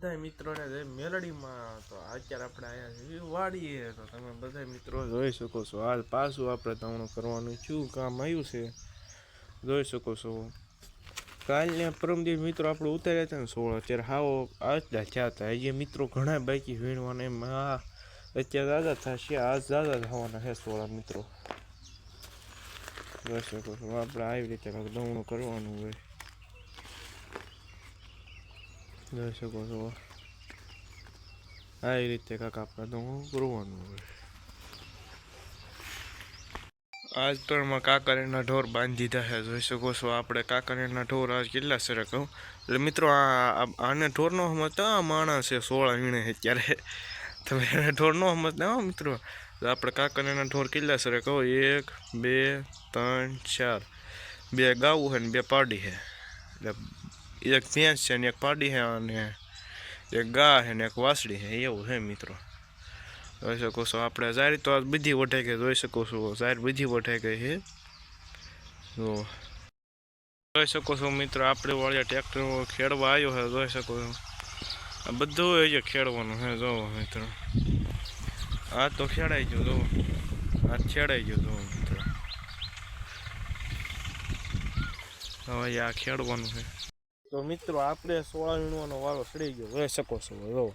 બધા મિત્રોને જય મેલડીમાં તો અત્યારે આપણે આવ્યા છીએ? વાડીએ તો તમે બધા મિત્રો જોઈ શકો છો. હાલ પાછું આપણે તમણું કરવાનું શું કામ આવ્યું છે? જોઈ શકો છો. કાલને પરમદિવસ મિત્રો આપણે ઉતાર્યા હતા ને સોળ. અત્યારે હાવો આજના થયા હતા હજી મિત્રો ઘણા બાકી વીણવાના. એમ આ અત્યારે દાદા થશે. આજ દાદા થવાના છે સોળા મિત્રો. જોઈ શકો છો. આપણે આવી રીતે દમણું કરવાનું હોય. જોઈ શકો છો આવી રીતે કાંક આપણે તો કરવાનું હોય આજ તળમાં કાકરીના ઢોર બાંધી દીધા છે જોઈ શકો છો આપણે કાકરીના ઢોર આજ કેટલા સરે કહું એટલે મિત્રો આ આને ઢોર નો સમજતા આ માણસ છે સોળા વીણે છે ત્યારે તમે એને ઢોર નો સમજતા હો મિત્રો આપણે કાકરીના ઢોર કેટલા સરે કહો એક બે ત્રણ ચાર બે ગાવું છે ને બે પાડી છે એટલે એક ભેંસ છે ને એક પાડી છે અને એક ગા છે ને એક વાસળી છે એવું છે મિત્રો. જોઈ શકો છો આપણે. જારી તો આજ બધી વઢાઈ ગઈ, જોઈ શકો છો. જાર બધી વઢાઈ ગઈ છે તો જોઈ શકો છો મિત્રો, આપણે વાળિયા ટ્રેક્ટર ખેડવા આવ્યો છે જોઈ શકો છો. આ બધું એ ખેડવાનું છે જો મિત્રો. આ તો ખેડાઈ ગયો, જો. આ ખેડાઈ ગયો જોવો મિત્રો. હવે આ ખેડવાનું છે તો મિત્રો, આપણે સોળા વીણવાનો વારો ચડી ગયો. જોઈ શકો છો જો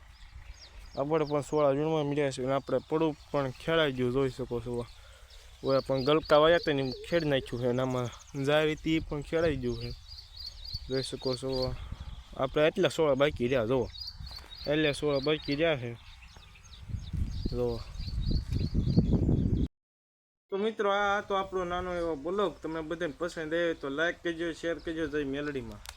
આપણે પણ સોળા વીણવા મળ્યા છે આપણે પડું પણ ખેડાઈ ગયું, જોઈ શકો છો. ઓય, પણ ગલકા વાયા હતા ને ખેડી નાખ્યું છે અને જાય તે પણ ખેડાઈ ગયું છે. જોઈ શકો છો. આપણે એટલા સોળા બાકી રહ્યા, જુઓ. એટલે સોળા બાકી રહ્યા છે. જુઓ. તો મિત્રો, આ તો આપણો નાનો એવો બ્લોગ. તમને બધાને પસંદ આવે તો લાઈક કરજો શેર કરજો, જય મેલડીમાં.